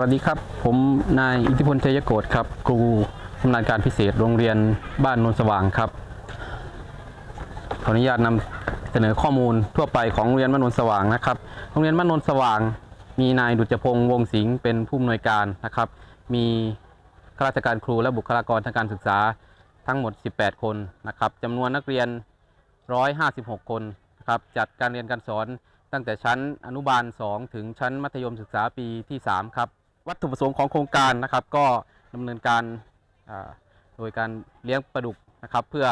วัสดีครับ ผมนายอิทธิพลเทยโกฏครับครูชำนาญการพิเศษโรงเรียนบ้านนนสว่างครับ ขออนุญาตนำเสนอข้อมูลทั่วไปของโรงเรียนบ้านนนสว่างนะครับ โรงเรียนบ้านนนสว่าง มีนายดุจพงษ์วงศิงห์เป็นผู้อำนวยการนะครับ มีข้าราชการครูและบุคลากรทางการศึกษาทั้งหมด 18 คนนะครับจำนวนนักเรียน 156 คนนะครับจัดการเรียนการสอนตั้งแต่ชั้นอนุบาล 2 ถึงชั้นมัธยมศึกษาปีที่ 3 ครับ วัตถุประสงค์ของโครงการนะครับ ก็ดำเนินการโดยการเลี้ยงปลาดุกนะครับ เพื่อ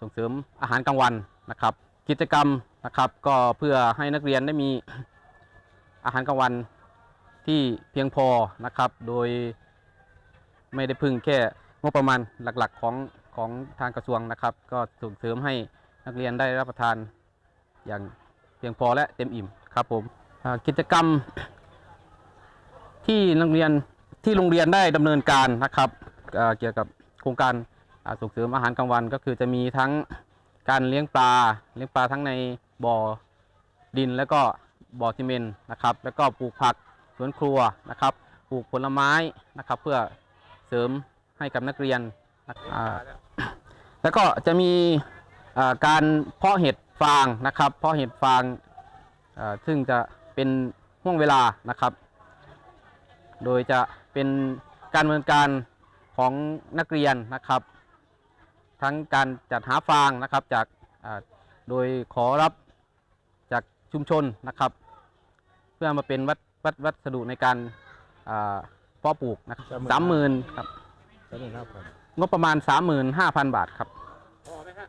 ส่งเสริมอาหารกลางวันนะครับ กิจกรรมนะครับ ก็เพื่อให้นักเรียนได้มีอาหารกลางวันที่เพียงพอนะครับ โดยไม่ได้พึ่งแค่งบประมาณหลักๆของของทางกระทรวงนะครับ ก็ส่งเสริมให้นักเรียนได้รับประทานอย่างเพียงพอและเต็มอิ่มครับผมกิจกรรม ที่นักเรียนที่โรงเรียนได้ดำเนินการนะครับเเกี่ยวกับโครงการส่งเสริมอาหารกลางวันก็คือจะมีทั้งการเลี้ยงปลาเลี้ยงปลาทั้งในบ่อดินแล้วก็บ่อซีเมนต์นะครับ แล้วก็ปลูกผักสวนครัวนะครับ ปลูกผลไม้นะครับ เพื่อเสริมให้กับนักเรียนนะแล้วก็จะมีการเพาะเห็ดฟางนะครับ เพาะเห็ดฟางซึ่งจะเป็นห่วงเวลานะครับ โดยจะเป็นการดำเนินการของนักเรียนนะครับ ทั้งการจัดหาฟางนะครับจากอ่าโดยขอรับจากชุมชนนะครับ เพื่อมาเป็นวัดวัดวัสดุในการอ่าเพาะปลูกนะครับสามหมื่นครับสามหมื่นห้าพันงบประมาณ 35,000 บาทครับพอไหมฮะ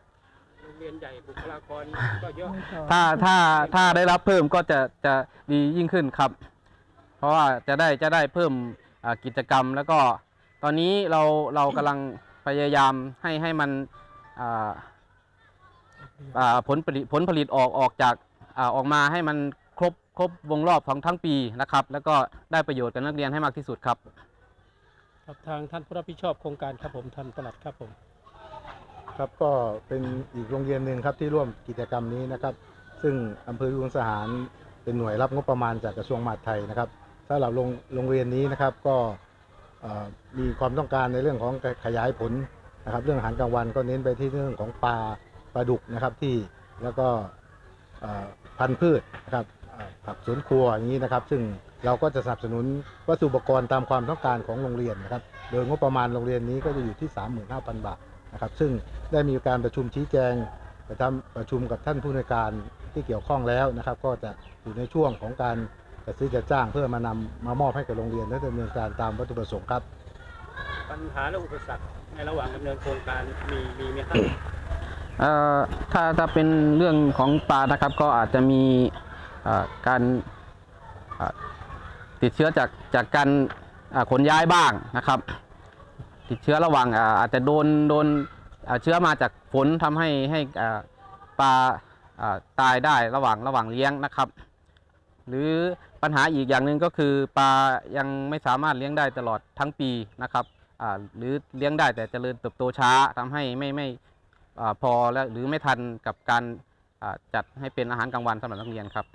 โรงเรียนใหญ่บุคลากรก็เยอะถ้าถ้าถ้าได้รับเพิ่มก็จะจะดียิ่งขึ้นครับ เพราะว่าจะได้จะได้เพิ่มอ่ากิจกรรม แล้วก็ตอนนี้เราเรากำลังพยายามให้ให้มันอ่าอ่าผลผลิตผลผลิตออกออกจากอาออกมาให้มันครบครบวงรอบของทั้งปีนะครับ แล้วก็ได้ประโยชน์กับนักเรียนให้มากที่สุดครับครับทางท่านผู้รับผิดชอบโครงการครับผมท่านปลัดครับผมครับก็เป็นอีกโรงเรียนหนึ่งครับที่ร่วมกิจกรรมนี้นะครับ ซึ่งอำเภอยุงสหารเป็นหน่วยรับงบประมาณจากกระทรวงมหาดไทยนะครับ สำหรับโรงโรงเรียนนี้นะครับก็มีความต้องการในเรื่องของขยายผลนะครับ เรื่องอาหารกลางวันก็เน้นไปที่เรื่องของปลาปลาดุกนะครับที่แล้วก็พันธุ์พืชนะครับผักสวนครัวอย่างนี้นะครับ ซึ่งเราก็จะสนับสนุนวัสดุอุปกรณ์ตามความต้องการของโรงเรียนนะครับ โดยงบประมาณโรงเรียนนี้ก็จะอยู่ที่ 35,000 บาทนะครับ ซึ่งได้มีการประชุมชี้แจงไปทำประชุมกับท่านผู้ในการที่เกี่ยวข้องแล้วนะครับ ก็จะอยู่ในช่วงของการ จัดซื้อจัดจ้างเพื่อมานำมามอบให้กับโรงเรียนและดำเนินการตามวัตถุประสงค์ครับ ปัญหาและอุปสรรคในระหว่างดำเนินโครงการมีมีไหมครับ เอ่อถ้าถ้าเป็นเรื่องของปลานะครับก็อาจจะมีเอ่อการเอ่อติดเชื้อจากจากการอ่าขนย้ายบ้างนะครับ ติดเชื้อระหว่างอ่าอาจจะโดนโดนอ่าเชื้อมาจากฝนทำให้ให้อ่าปลาอ่าตายได้ระหว่างระหว่างเลี้ยงนะครับ หรือ ปัญหาอีกอย่างหนึ่งก็คือปลายังไม่สามารถเลี้ยงได้ตลอดทั้งปีนะครับหรือเลี้ยงได้แต่เจริญเติบโตช้าทำให้ไม่ไม่พอและหรือไม่ทันกับการจัดให้เป็นอาหารกลางวันสำหรับนักเรียนครับ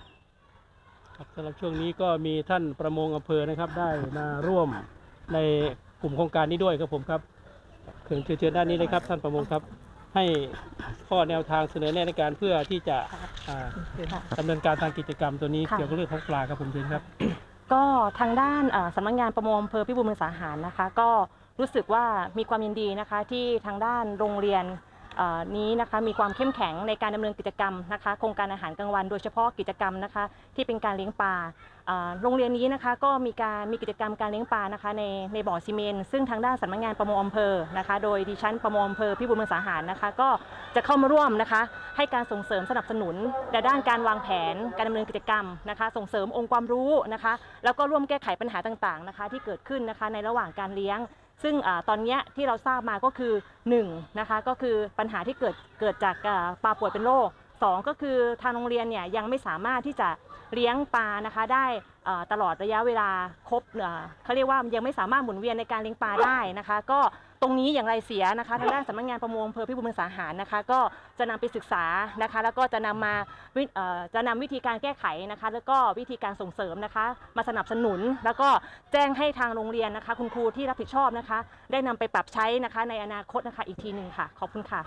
สำหรับช่วงนี้ก็มีท่านประมงอำเภอนะครับได้มาร่วมในกลุ่มโครงการนี้ด้วยครับผมครับเชิญเชิญเชิญด้านนี้เลยครับท่านประมงครับ ให้ข้อแนวทางเสนอแนะในการเพื่อที่จะอ่าดำเนินการทางกิจกรรมตัวนี้ค่ะ เกี่ยวกับเรื่องของปลาครับผมเชิญครับ ก็ทางด้านเอ่อสำนักงานประมงอำเภอพิบูลมังสาหารนะคะ ก็รู้สึกว่ามีความยินดีนะคะที่ทางด้านโรงเรียน นี้นะคะมีความเข้มแข็งในการดำเนินกิจกรรมนะคะโครงการอาหารกลางวัน โดยเฉพาะกิจกรรมนะคะที่เป็นการเลี้ยงปลาโรงเรียนนี้นะคะก็มีการมีกิจกรรมการเลี้ยงปลานะคะในในบ่อซีเมนซึ่งทางด้านสำนักงานประมงอำเภอนะคะโดยดิฉันประมงอำเภอพิบูลมังสาหารนะคะก็จะเข้ามาร่วมนะคะให้การส่งเสริมสนับสนุนในด้านการวางแผนการดำเนินกิจกรรมนะคะส่งเสริมองค์ความรู้นะคะแล้วก็ร่วมแก้ไขปัญหาต่างๆนะคะที่เกิดขึ้นนะคะในระหว่างการเลี้ยง ซึ่งอตอนนี้ที่เราทราบมาก็คือ1นะคะก็คือปัญหาที่เกิดเกิดจากปลาป่วยเป็นโรคสองก็คือทางโรงเรียนเนี่ยยังไม่สามารถที่จะเลี้ยงปลานะคะได้ตลอดระยะเวลาครบเขาเรียกว่ายังไม่สามารถหมุนเวียนในการเลี้ยงปลาได้นะคะก็ ตรงนี้อย่างไรเสียนะคะทางด้านสำนักงานประมงอำเภอพิบูลมังสาหารนะคะ ก็จะนำไปศึกษานะคะ แล้วก็จะนำมาจะนำวิธีการแก้ไขนะคะ แล้วก็วิธีการส่งเสริมนะคะ มาสนับสนุน แล้วก็แจ้งให้ทางโรงเรียนนะคะ คุณครูที่รับผิดชอบนะคะ ได้นำไปปรับใช้นะคะในอนาคตนะคะอีกทีหนึ่งค่ะ ขอบคุณค่ะ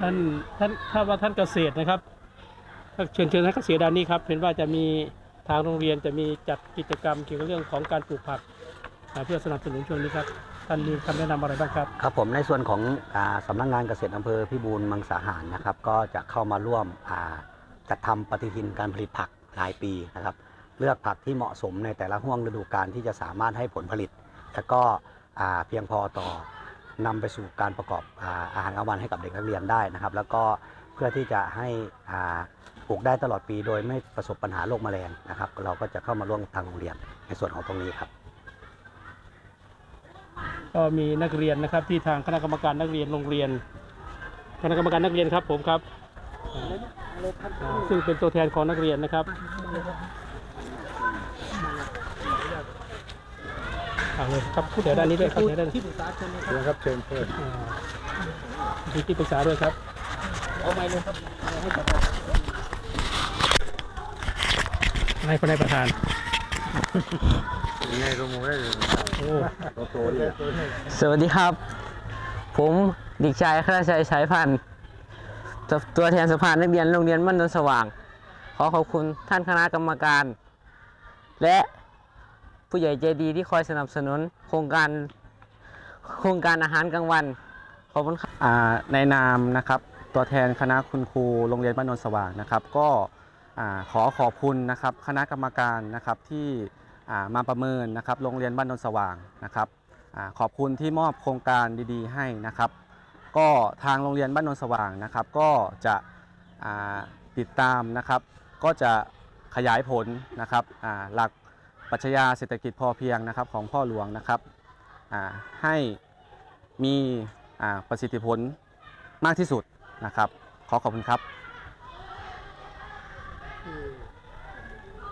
ท่านท่านถ้าว่าท่านเกษตรนะครับเชิญเชิญท่านเกษตรด้านนี้ครับเห็นว่าจะมีทางโรงเรียนจะมีจัดกิจกรรมเกี่ยวกับเรื่องของการปลูกผักเพื่อสนับสนุนช่วงนี้ครับ ท่านมีคำแนะนำอะไรบ้างครับ ครับผมในส่วนของอสำนักงานเกษตรอำเภอพิบูลมังสาหารนะครับ ก็จะเข้ามาร่วมจัดทำปฏิทินการผลิตผักรายปีนะครับ เลือกผักที่เหมาะสมในแต่ละห่วงฤดูกาลที่จะสามารถให้ผลผลิต และก็เพียงพอต่อนำไปสู่การประกอบอาอาหารกลางวันให้กับเด็กนักเรียนได้นะครับ แล้วก็เพื่อที่จะให้ปลูกได้ตลอดปีโดยไม่ประสบปัญหาโรคแมลงนะครับ เราก็จะเข้ามาร่วมทางโรงเรียนในส่วนของตรงนี้ครับ ก็มีนักเรียนนะครับ ที่ทางคณะกรรมการนักเรียนโรงเรียน คณะกรรมการนักเรียนครับผมครับ ซึ่งเป็นตัวแทนของนักเรียนนะครับเอาเลยครับพูดเดี๋ยวด้านนี้ด้วยครับเดี๋ยวด้านนี้เชิญครับเชิญเชิญอ่ามีที่ปรึกษาด้วยครับเอาไม้เลยครับให้ประธานให้คนให้ประธาน ยังไงรู้มั้ยโอ้โตนี่สวัสดีครับ ผมเด็กชายคราชัยสายพันธ์ตัวตัวแทนสภานักเรียนโรงเรียนบ้านโนนสว่าง ขอขอบคุณท่านคณะกรรมการ และผู้ใหญ่ใจดีที่คอยสนับสนุนโครงการโครงการอาหารกลางวัน ขอบคุณครับอ่าในนามนะครับ ตัวแทนคณะคุณครูโรงเรียนบ้านโนนสว่างนะครับ ก็อ่าขอขอบคุณนะครับคณะกรรมการนะครับที่อ่า มาประเมินนะครับโรงเรียนบ้านนนสว่างนะครับอขอบคุณที่มอบโครงการดีๆ ให้นะครับ ก็ทางโรงเรียนบ้านนนสว่างนะครับ ก็จะติดตามนะครับ ก็จะขยายผลนะครับหลักปรัชญาเศรษฐกิจพอเพียงนะครับของพ่อหลวงนะครับให้มีประสิทธิผลมากที่สุดนะครับ ขอขอบคุณครับ